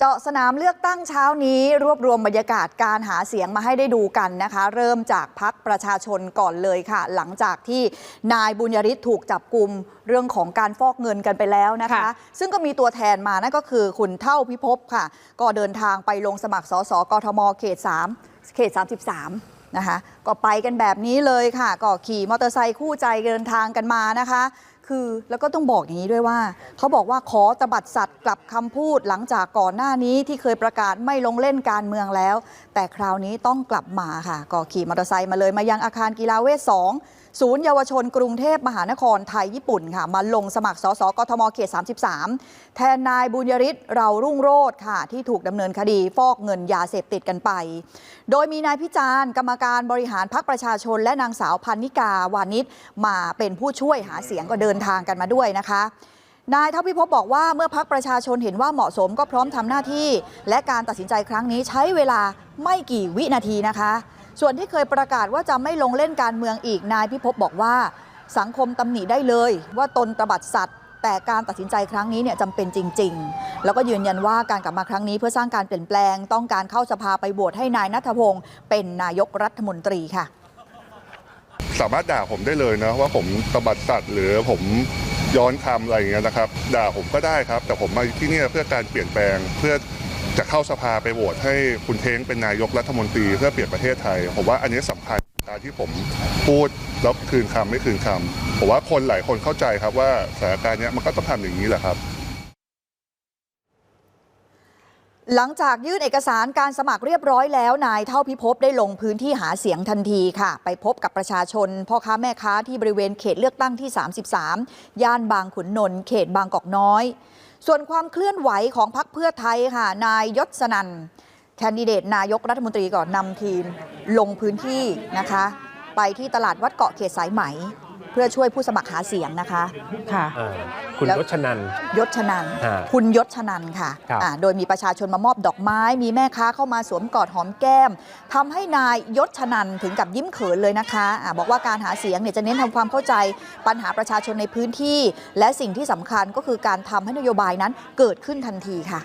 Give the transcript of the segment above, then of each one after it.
เจาะสนามเลือกตั้งเช้านี้รวบรวมบรรยากาศการหาเสียงมาให้ได้ดูกันนะคะ เริ่มจากพักประชาชนก่อนเลยค่ะ หลังจากที่นายบุญยริศถูกจับกลุ่มเรื่องของการฟอกเงินกันไปแล้วนะคะค่ะซึ่งก็มีตัวแทนมานั่นก็คือคุณเท่าพิภพค่ะ ก็เดินทางไปลงสมัครสสกทมเขต 3 เขต 33นะคะก็ไปกันแบบนี้เลยค่ะ ก็ขี่มอเตอร์ไซค์คู่ใจเดินทางกันมานะคะ คือแล้วก็ต้องบอกอย่างนี้ด้วยว่า เขาบอกว่าขอตบัดสัตว์กลับคำพูดหลังจากก่อนหน้านี้ที่เคยประกาศไม่ลงเล่นการเมืองแล้ว แต่คราวนี้ต้องกลับมาค่ะ ก็ขี่มอเตอร์ไซค์มาเลยมายังอาคารกีฬาเวท2ศูนย์เยาวชนกรุงเทพมหานครไทยญี่ปุ่นค่ะ มาลงสมัครสสกทมเขต 33 แทนนายบุญยริศเรารุ่งโรธค่ะ ที่ถูกดำเนินคดีฟอกเงินยาเสพติดกันไป โดยมีนายพิจารณ์กรรมการบริหารพักประชาชน และนางสาวพันนิกาวานิชมาเป็นผู้ช่วยหาเสียงก็เดินทางกันมาด้วยนะคะนายท่าพิภพบอกว่าเมื่อพักประชาชนเห็นว่าเหมาะสมก็พร้อมทำหน้าที่ และการตัดสินใจครั้งนี้ใช้เวลาไม่กี่วินาทีนะคะ ส่วนที่เคยประกาศว่าจะไม่ลงเล่นการเมืองอีกนายพิภพบอกว่า สังคมตำหนิได้เลย ว่าตนตบัดสัตว์ แต่การตัดสินใจครั้งนี้เนี่ยจำเป็นจริง ๆ แล้วก็ยืนยันว่าการกลับมาครั้งนี้เพื่อสร้างการเปลี่ยนแปลง ต้องการเข้าสภาไปโหวตให้นายนัทพงศ์เป็นนายกรัฐมนตรีค่ะ สามารถด่าผมได้เลยนะว่าผมตบัดสัตว์หรือผมย้อนคำอะไรอย่างเงี้ยนะครับ ด่าผมก็ได้ครับ แต่ผมมาที่นี่เพื่อการเปลี่ยนแปลงเพื่อจะเข้าสภาไปโหวตให้คุณเท้งเป็นนายกรัฐมนตรีเพื่อเปลี่ยนประเทศไทย ผมว่าอันนี้สำคัญการที่ผมพูดแล้วคืนคำไม่คืนคำผมว่าคนหลายคนเข้าใจครับว่าสถานการณ์เนี้ยมันก็ต้องทำอย่างนี้แหละครับ หลังจากยื่นเอกสารการสมัครเรียบร้อยแล้วนายเท่าพิภพได้ลงพื้นที่หาเสียงทันทีค่ะ ไปพบกับประชาชนพ่อค้าแม่ค้าที่บริเวณเขตเลือกตั้งที่ 33 ย่านบางขุนนนท์เขตบางกอกน้อย ส่วนความเคลื่อนไหวของพรรคเพื่อไทยค่ะ นายยศสนันแคนดิเดตนายกรัฐมนตรีก่อนนำทีมลงพื้นที่นะคะ ไปที่ตลาดวัดเกาะเขตสายไหม เพื่อช่วยผู้สมัครหาเสียงนะคะค่ะ อ่าคุณแล้ว ยศชนัน ยศชนันฮะคุณยศชนันค่ะครับอ่าโดยมีประชาชนมามอบดอกไม้ มีแม่ค้าเข้ามาสวมกอดหอมแก้มทำให้นายยศชนันถึงกับยิ้มเขินเลยนะคะอาบอกว่าการหาเสียงเนี่ยจะเน้นทำความเข้าใจปัญหาประชาชนในพื้นที่ และสิ่งที่สำคัญก็คือการทำให้นโยบายนั้นเกิดขึ้นทันทีค่ะ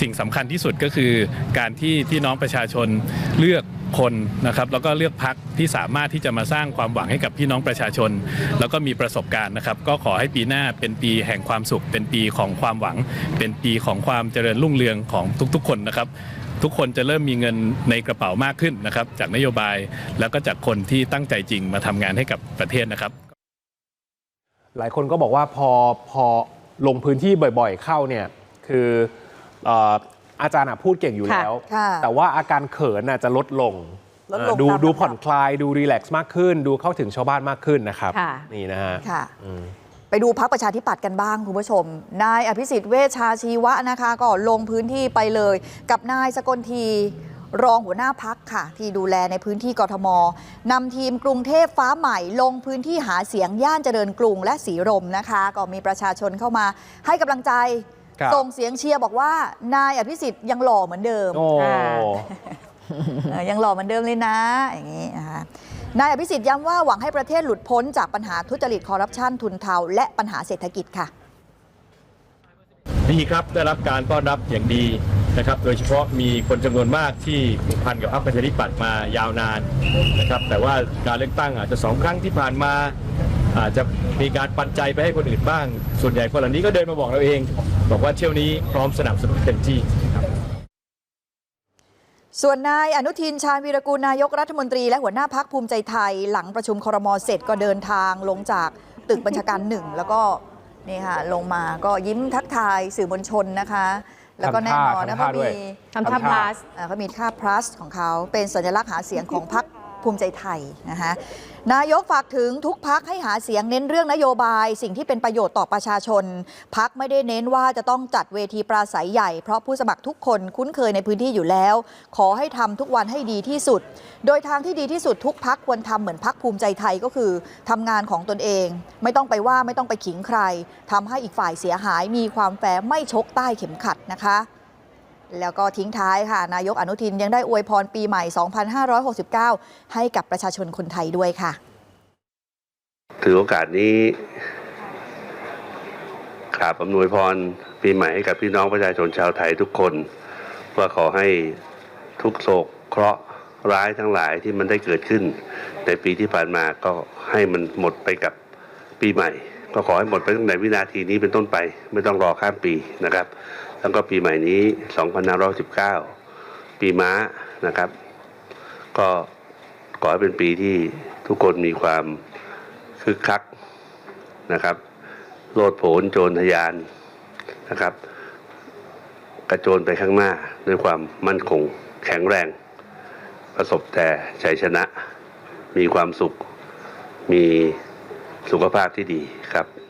สิ่งสำคัญที่สุดก็คือการที่ที่น้องประชาชนเลือก คนนะครับแล้วก็เลือกพักที่สามารถที่จะมาสร้างความหวังให้กับพี่น้องประชาชน แล้วก็มีประสบการณ์นะครับ ก็ขอให้ปีหน้าเป็นปีแห่งความสุข เป็นปีของความหวัง เป็นปีของความเจริญรุ่งเรืองของทุกๆ คนนะครับ ทุกคนจะเริ่มมีเงินในกระเป๋ามากขึ้นนะครับ จากนโยบายแล้วก็จากคนที่ตั้งใจจริงมาทำงานให้กับประเทศนะครับ หลายคนก็บอกว่าพอพอลงพื้นที่บ่อย ๆ เข้าเนี่ยคือเอ่อ อาจารย์อะพูดเก่งอยู่แล้ว ค่ะ แต่ว่าอาการเขินน่ะจะลดลงลดลงอ่าดูตามลำดับดูผ่อนคลายดูรีแลกซ์มากขึ้น ดูเข้าถึงชาวบ้านมากขึ้นนะครับ ค่ะ นี่นะฮะค่ะ อืม ไปดูพักประชาธิปัตย์กันบ้างคุณผู้ชม นายอภิสิทธิ์เวชชาชีวะนะคะ ก็ลงพื้นที่ไปเลย กับนายสกลทีรองหัวหน้าพักค่ะ ที่ดูแลในพื้นที่กทมนำทีมกรุงเทพฟ้าใหม่ ลงพื้นที่หาเสียงย่านเจริญกรุงและสีรมนะคะ ก็มีประชาชนเข้ามาให้กำลังใจ ครับส่งเสียงเชียร์บอกว่านายอภิสิทธิ์ยังหล่อเหมือนเดิมโอ้ค่ะเออยังหล่อเหมือนเดิมเลยนะ อย่างนี้นะคะนายอภิสิทธิ์ย้ำว่าหวังให้ประเทศหลุดพ้นจากปัญหาทุจริตคอร์รัปชันทุนเทา และปัญหาเศรษฐกิจค่ะ ดีครับได้รับการต้อนรับอย่างดีนะครับ โดยเฉพาะมีคนจำนวนมากที่ผูกพันกับพรรคประชาธิปัตย์มายาวนานนะครับ แต่ว่าการเลือกตั้งอาจจะสองครั้งที่ผ่านมา อาจจะมีการปันใจไปให้คนอื่นบ้าง ส่วนใหญ่คนเหล่านี้ก็เดินมาบอกเราเอง บอกว่าเที่ยวนี้พร้อมสนับสนุนเต็มที่ครับส่วนนายอนุทินชาญวีรกูลนายกรัฐมนตรีและหัวหน้าพักภูมิใจไทย หลังประชุมครมเสร็จก็เดินทางลงจากตึกบัญชาการหนึ่งแล้วก็นี่ค่ะลงมาก็ยิ้มทักทายสื่อมวลชนนะคะ แล้วก็แน่นอนนะทำท่าเขาด้วมียทำท่า plus อ่าเขามีท่า plus ของเขาเป็นสัญลักษณ์หาเสียงของพรรค ภูมิใจไทยนะคะนายกฝากถึงทุกพักให้หาเสียงเน้นเรื่องนโยบาย สิ่งที่เป็นประโยชน์ต่อประชาชน พักไม่ได้เน้นว่าจะต้องจัดเวทีปราศัยใหญ่เพราะผู้สมัครทุกคนคุ้นเคยในพื้นที่อยู่แล้ว ขอให้ทำทุกวันให้ดีที่สุด โดยทางที่ดีที่สุดทุกพักควรทำเหมือนพักภูมิใจไทยก็คือทำงานของตนเอง ไม่ต้องไปว่าไม่ต้องไปขิงใครทำให้อีกฝ่ายเสียหายมีความแฟร์ไม่ชกใต้เข็มขัดนะคะ แล้วก็ทิ้งท้ายค่ะ นายกอนุทินยังได้อวยพรปีใหม่ 2569 ให้กับประชาชนคนไทยด้วยค่ะ ถือโอกาสนี้กราบอำนวยพรปีใหม่ให้กับพี่น้องประชาชนชาวไทยทุกคน ว่าขอให้ทุกโศกเคราะห์ร้ายทั้งหลายที่มันได้เกิดขึ้น ในปีที่ผ่านมาก็ให้มันหมดไปกับปีใหม่ ก็ขอให้หมดไปตั้งแต่วินาทีนี้เป็นต้นไป ไม่ต้องรอข้ามปีนะครับ แล้วก็ปีใหม่นี้2519 ปีม้านะครับ ก็ขอให้เป็นปีที่ทุกคนมีความคึกคักนะครับ โลดโผนโจรทะยานนะครับ กระโจนไปข้างหน้าด้วยความมั่นคงแข็งแรง ประสบแต่ชัยชนะ มีความสุขมี สุขภาพที่ดีครับ